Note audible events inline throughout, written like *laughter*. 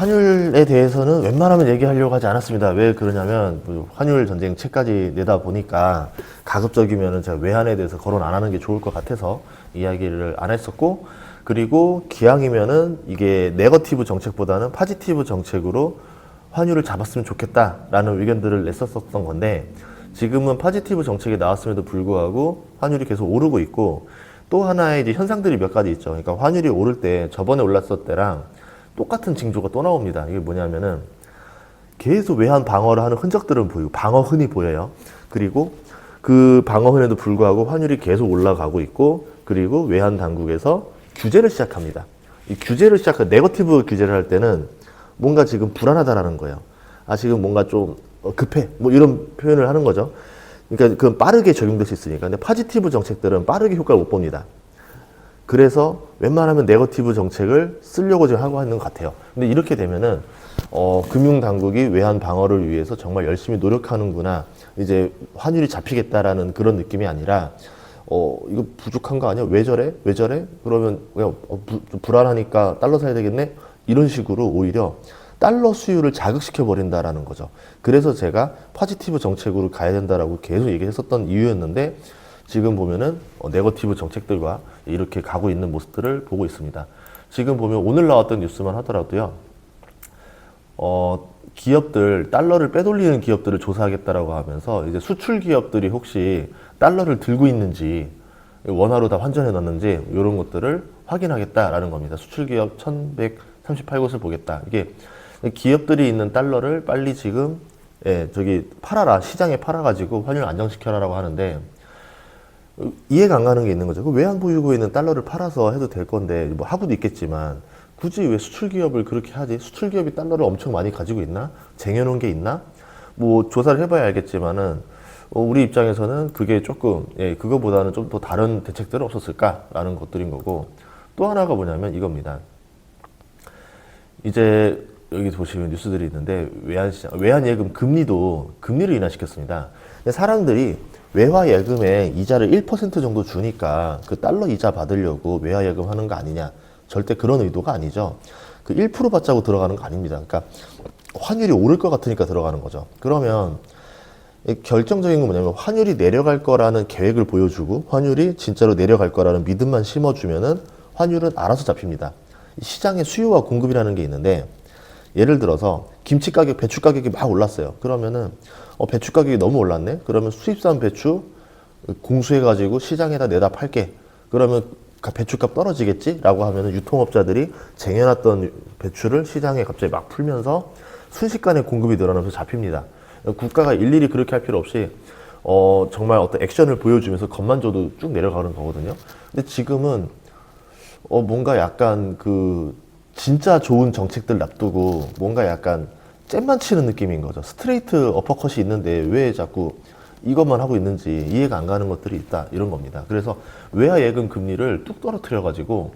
환율에 대해서는 웬만하면 얘기하려고 하지 않았습니다. 왜 그러냐면 그 환율 전쟁 책까지 내다 보니까 가급적이면은 제가 외환에 대해서 거론 안 하는 게 좋을 것 같아서 이야기를 안 했었고 그리고 기왕이면은 이게 네거티브 정책보다는 파지티브 정책으로 환율을 잡았으면 좋겠다라는 의견들을 냈었었던 건데 지금은 파지티브 정책이 나왔음에도 불구하고 환율이 계속 오르고 있고 또 하나의 이제 현상들이 몇 가지 있죠. 그러니까 환율이 오를 때 저번에 올랐을 때랑 똑같은 징조가 또 나옵니다. 이게 뭐냐면은 계속 외환 방어를 하는 흔적들은 보이고 방어 흔이 보여요. 그리고 그 방어 흔에도 불구하고 환율이 계속 올라가고 있고 그리고 외환 당국에서 규제를 시작합니다. 이 규제를 시작한 네거티브 규제를 할 때는 뭔가 지금 불안하다라는 거예요. 아 지금 뭔가 좀 어, 급해 뭐 이런 표현을 하는 거죠. 그러니까 그건 빠르게 적용될 수 있으니까. 근데 파지티브 정책들은 빠르게 효과를 못 봅니다. 그래서 웬만하면 네거티브 정책을 쓰려고 지금 하고 있는 것 같아요. 근데 이렇게 되면은 어, 금융 당국이 외환 방어를 위해서 정말 열심히 노력하는구나. 이제 환율이 잡히겠다라는 그런 느낌이 아니라 어, 이거 부족한 거 아니야? 왜 저래? 왜 저래? 그러면 그냥 어, 부- 좀 불안하니까 달러 사야 되겠네? 이런 식으로 오히려 달러 수요를 자극시켜 버린다라는 거죠. 그래서 제가 파지티브 정책으로 가야 된다라고 계속 얘기했었던 이유였는데 지금 보면은 어, 네거티브 정책들과 이렇게 가고 있는 모습들을 보고 있습니다. 지금 보면 오늘 나왔던 뉴스만 하더라도요. 어, 기업들 달러를 빼돌리는 기업들을 조사하겠다라고 하면서 이제 수출 기업들이 혹시 달러를 들고 있는지 원화로 다 환전해 놨는지 이런 것들을 확인하겠다라는 겁니다. 수출 기업 1,138곳을 보겠다. 이게 기업들이 있는 달러를 빨리 지금 예, 저기 팔아라 시장에 팔아 가지고 환율 안정시켜라라고 하는데 이해가 안 가는 게 있는 거죠. 그 외환 보유고에 있는 달러를 팔아서 해도 될 건데 뭐 하고도 있겠지만 굳이 왜 수출 기업을 그렇게 하지? 수출 기업이 달러를 엄청 많이 가지고 있나? 쟁여놓은 게 있나? 뭐 조사를 해봐야 알겠지만은 어, 우리 입장에서는 그게 조금 예, 그거보다는 좀 더 다른 대책들은 없었을까라는 것들인 거고 또 하나가 뭐냐면 이겁니다. 이제 여기 보시면 뉴스들이 있는데 외환 시장, 외환 예금 금리도 금리를 인하시켰습니다. 사람들이 외화 예금에 이자를 1% 정도 주니까 그 달러 이자 받으려고 외화 예금 하는 거 아니냐? 절대 그런 의도가 아니죠. 그 1% 받자고 들어가는 거 아닙니다. 그러니까 환율이 오를 것 같으니까 들어가는 거죠. 그러면 이 결정적인 건 뭐냐면 환율이 내려갈 거라는 계획을 보여주고 환율이 진짜로 내려갈 거라는 믿음만 심어주면은 환율은 알아서 잡힙니다. 이 시장의 수요와 공급이라는 게 있는데 예를 들어서 김치 가격, 배추 가격이 막 올랐어요. 그러면은 어, 배추 가격이 너무 올랐네. 그러면 수입산 배추 공수해 가지고 시장에다 내다 팔게. 그러면 가- 배추값 떨어지겠지?라고 하면은 유통업자들이 쟁여놨던 배추를 시장에 갑자기 막 풀면서 순식간에 공급이 늘어나면서 잡힙니다. 국가가 일일이 그렇게 할 필요 없이 어, 정말 어떤 액션을 보여주면서 겉만 줘도 쭉 내려가는 거거든요. 근데 지금은 어, 뭔가 약간 그 진짜 좋은 정책들 놔두고 뭔가 약간 잼만 치는 느낌인 거죠. 스트레이트 어퍼컷이 있는데 왜 자꾸 이것만 하고 있는지 이해가 안 가는 것들이 있다 이런 겁니다. 그래서 외화 예금 금리를 뚝 떨어뜨려 가지고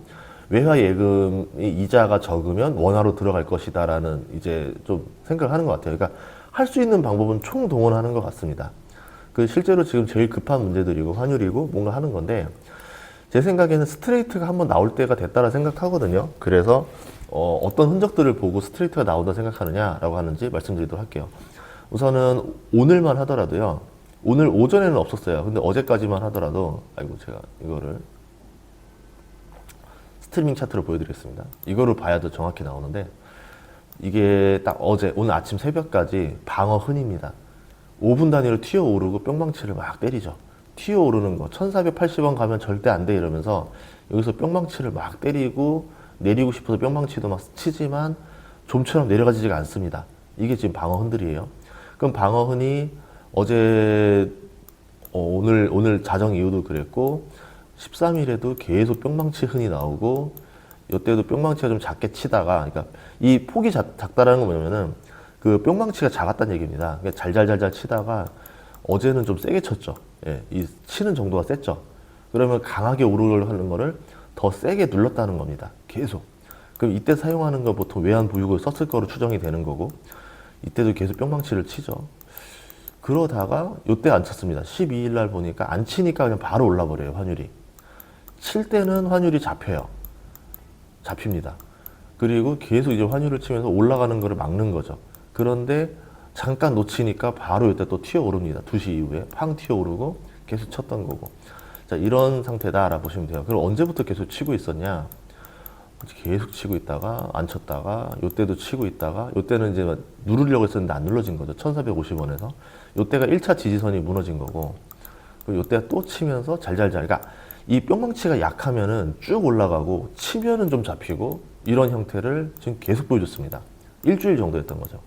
외화 예금이 이자가 적으면 원화로 들어갈 것이다라는 이제 좀 생각을 하는 것 같아요. 그러니까 할 수 있는 방법은 총 동원하는 것 같습니다. 그 실제로 지금 제일 급한 문제들이고 환율이고 뭔가 하는 건데 제 생각에는 스트레이트가 한번 나올 때가 됐다라 생각하거든요. 그래서 어, 어떤 흔적들을 보고 스트레이트가 나온다 생각하느냐라고 하는지 말씀드리도록 할게요. 우선은 오늘만 하더라도요. 오늘 오전에는 없었어요. 근데 어제까지만 하더라도 아이고 제가 이거를 스트리밍 차트로 보여드리겠습니다. 이거를 봐야 더 정확히 나오는데 이게 딱 어제 오늘 아침 새벽까지 방어 흔입니다. 5분 단위로 튀어 오르고 뿅망치를 막 때리죠. 튀어 오르는 거 1480원 가면 절대 안 돼 이러면서 여기서 뿅망치를 막 때리고 내리고 싶어서 뿅망치도 막 치지만 좀처럼 내려가지가 않습니다. 이게 지금 방어 흔들이에요. 그럼 방어 흔이 어제 어, 오늘 오늘 자정 이후도 그랬고 13일에도 계속 뿅망치 흔이 나오고 이때도 뿅망치가 좀 작게 치다가 그러니까 이 폭이 작, 작다라는 건 뭐냐면은 그 뿅망치가 작았다는 얘기입니다. 그러니까 잘잘잘잘 치다가 어제는 좀 세게 쳤죠. 예, 이 치는 정도가 셌죠. 그러면 강하게 오르려고 하는 거를 더 세게 눌렀다는 겁니다. 계속. 그럼 이때 사용하는 거 보통 외환 보유고를 썼을 거로 추정이 되는 거고 이때도 계속 뿅망치를 치죠. 그러다가 요때 안 쳤습니다. 12일 날 보니까 안 치니까 그냥 바로 올라 버려요, 환율이. 칠 때는 환율이 잡혀요. 잡힙니다. 그리고 계속 이제 환율을 치면서 올라가는 거를 막는 거죠. 그런데 잠깐 놓치니까 바로 이때 또 튀어오릅니다. 2시 이후에 팡 튀어오르고 계속 쳤던 거고. 자, 이런 상태다 알아보시면 돼요. 그럼 언제부터 계속 치고 있었냐? 계속 치고 있다가 안 쳤다가 요때도 치고 있다가 요때는 이제 막 누르려고 했었는데 안 눌러진 거죠. 1450원에서. 요때가 1차 지지선이 무너진 거고. 그리고 요때가 또 치면서 잘잘잘. 그러니까 이 뿅망치가 약하면은 쭉 올라가고 치면은 좀 잡히고 이런 형태를 지금 계속 보여줬습니다. 일주일 정도였던 거죠.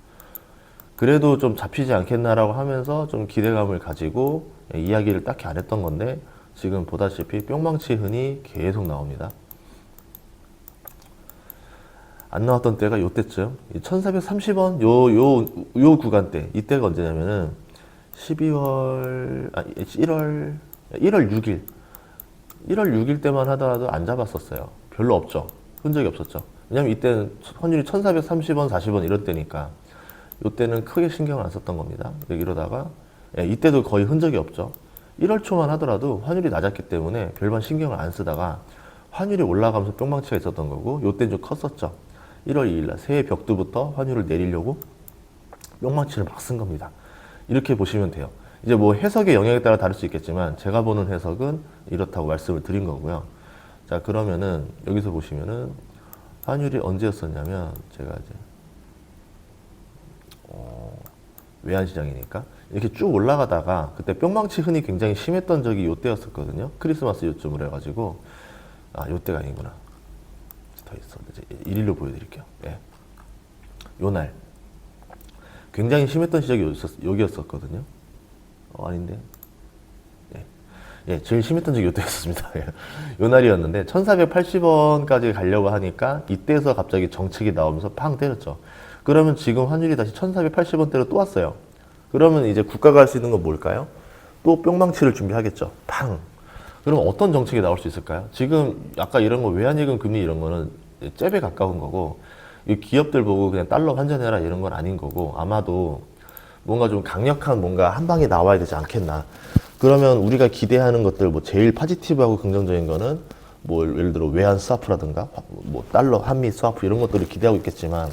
그래도 좀 잡히지 않겠나라고 하면서 좀 기대감을 가지고 이야기를 딱히 안 했던 건데 지금 보다시피 뿅망치 흔이 계속 나옵니다. 안 나왔던 때가 요때쯤 1430원 요 요 요 구간대 이때가 언제냐면은 12월 아 1월 1월 6일 1월 6일 때만 하더라도 안 잡았었어요. 별로 없죠. 흔적이 없었죠. 왜냐면 이때는 환율이 1430원, 40원 이럴 때니까 이때는 크게 신경을 안 썼던 겁니다. 이러다가 예, 이때도 거의 흔적이 없죠. 1월 초만 하더라도 환율이 낮았기 때문에 별반 신경을 안 쓰다가 환율이 올라가면서 뿅망치가 있었던 거고 이때는 좀 컸었죠. 1월 2일 날 새해 벽두부터 환율을 내리려고 뿅망치를 막 쓴 겁니다. 이렇게 보시면 돼요. 이제 뭐 해석의 영역에 따라 다를 수 있겠지만 제가 보는 해석은 이렇다고 말씀을 드린 거고요. 자 그러면은 여기서 보시면은 환율이 언제였었냐면 제가 이제 어, 외환시장이니까 이렇게 쭉 올라가다가 그때 뿅망치 흔히 굉장히 심했던 적이 요때였었거든요. 크리스마스 요쯤으로 해가지고 아 요때가 아니구나. 더 있어. 이제 일일로 보여드릴게요. 예. 요날 굉장히 심했던 여기였- 여기였었거든요. 어, 아닌데. 예. 예, 제일 심했던 적이 이때였습니다. *laughs* 예. 요 날이었는데 1480원까지 가려고 하니까 이때에서 갑자기 정책이 나오면서 팡 때렸죠. 그러면 지금 환율이 다시 1480원대로 또 왔어요. 그러면 이제 국가가 할 수 있는 건 뭘까요? 또 뿅망치를 준비하겠죠. 팡. 그럼 어떤 정책이 나올 수 있을까요? 지금 아까 이런 거 외환예금 금리 이런 거는 잽에 가까운 거고 이 기업들 보고 그냥 달러 환전해라 이런 건 아닌 거고 아마도 뭔가 좀 강력한 뭔가 한 방에 나와야 되지 않겠나. 그러면 우리가 기대하는 것들 뭐 제일 파지티브하고 긍정적인 거는 뭐 예를 들어 외환 스와프라든가 뭐 달러 한미 스와프 이런 것들을 기대하고 있겠지만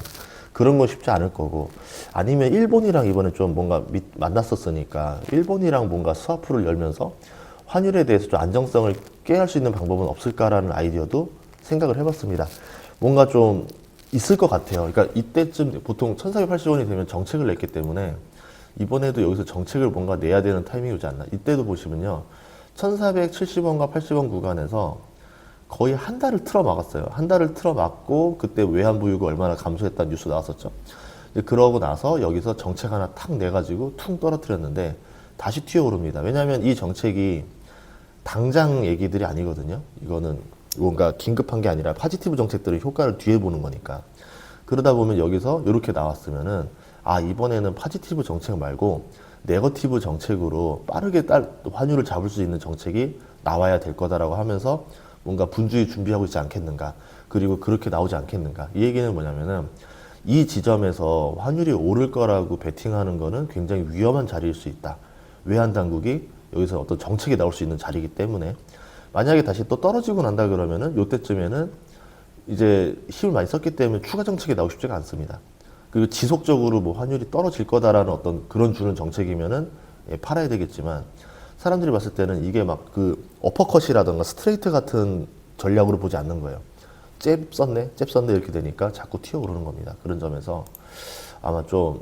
그런 건 쉽지 않을 거고 아니면 일본이랑 이번에 좀 뭔가 밑- 만났었으니까 일본이랑 뭔가 스와프를 열면서 환율에 대해서 좀 안정성을 깨할 수 있는 방법은 없을까라는 아이디어도 생각을 해봤습니다. 뭔가 좀 있을 것 같아요. 그러니까 이때쯤 보통 1480원이 되면 정책을 냈기 때문에 이번에도 여기서 정책을 뭔가 내야 되는 타이밍이 오지 않나. 이때도 보시면요. 1470원과 80원 구간에서 거의 한 달을 틀어 막았어요. 한 달을 틀어 막고 그때 외환 보유가 얼마나 감소했다는 뉴스 나왔었죠. 그러고 나서 여기서 정책 하나 탁 내가지고 퉁 떨어뜨렸는데 다시 튀어오릅니다. 왜냐하면 이 정책이 당장 얘기들이 아니거든요. 이거는 뭔가 긴급한 게 아니라 파지티브 정책들의 효과를 뒤에 보는 거니까. 그러다 보면 여기서 이렇게 나왔으면은 아 이번에는 파지티브 정책 말고 네거티브 정책으로 빠르게 딸, 환율을 잡을 수 있는 정책이 나와야 될 거다라고 하면서 뭔가 분주히 준비하고 있지 않겠는가 그리고 그렇게 나오지 않겠는가. 이 얘기는 뭐냐면은 이 지점에서 환율이 오를 거라고 베팅하는 거는 굉장히 위험한 자리일 수 있다. 외환 당국이 여기서 어떤 정책이 나올 수 있는 자리이기 때문에. 만약에 다시 또 떨어지고 난다 그러면은 요때쯤에는 이제 힘을 많이 썼기 때문에 추가 정책이 나오고 싶지가 않습니다. 그리고 지속적으로 뭐 환율이 떨어질 거다라는 어떤 그런 주는 정책이면은 예, 팔아야 되겠지만 사람들이 봤을 때는 이게 막 그 어퍼컷이라던가 스트레이트 같은 전략으로 보지 않는 거예요. 잽 썼네, 잽 썼네 이렇게 되니까 자꾸 튀어 오르는 겁니다. 그런 점에서 아마 좀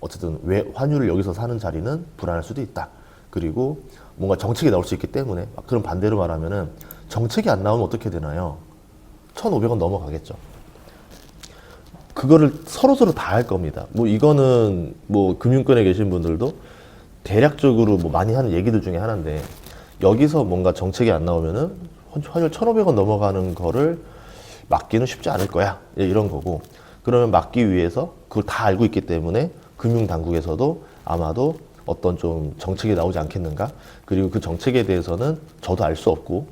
어쨌든 왜 환율을 여기서 사는 자리는 불안할 수도 있다. 그리고 뭔가 정책이 나올 수 있기 때문에 그럼 반대로 말하면은 정책이 안 나오면 어떻게 되나요? 1,500원 넘어가겠죠. 그거를 서로서로 다 할 겁니다. 뭐 이거는 뭐 금융권에 계신 분들도 대략적으로 뭐 많이 하는 얘기들 중에 하나인데 여기서 뭔가 정책이 안 나오면은 환- 환율 1,500원 넘어가는 거를 막기는 쉽지 않을 거야. 예, 이런 거고. 그러면 막기 위해서 그걸 다 알고 있기 때문에 금융 당국에서도 아마도 어떤 좀 정책이 나오지 않겠는가? 그리고 그 정책에 대해서는 저도 알 수 없고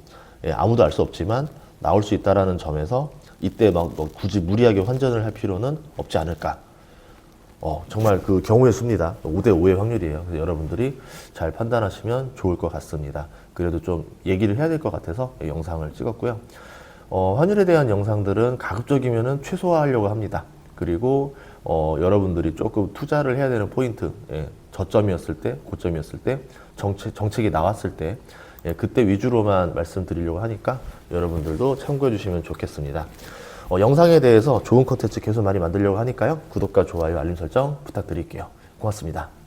예, 아무도 알 수 없지만 나올 수 있다라는 점에서 이때 막뭐 굳이 무리하게 환전을 할 필요는 없지 않을까? 어, 정말 그 경우의 수입니다. 5대 5의 확률이에요. 그래서 여러분들이 잘 판단하시면 좋을 것 같습니다. 그래도 좀 얘기를 해야 될 것 같아서 이 영상을 찍었고요. 어, 환율에 대한 영상들은 가급적이면은 최소화하려고 합니다. 그리고 어, 여러분들이 조금 투자를 해야 되는 포인트, 예, 저점이었을 때, 고점이었을 때, 정책, 정책이 나왔을 때, 예, 그때 위주로만 말씀드리려고 하니까 여러분들도 참고해 주시면 좋겠습니다. 어, 영상에 대해서 좋은 컨텐츠 계속 많이 만들려고 하니까요. 구독과 좋아요, 알림 설정 부탁드릴게요. 고맙습니다.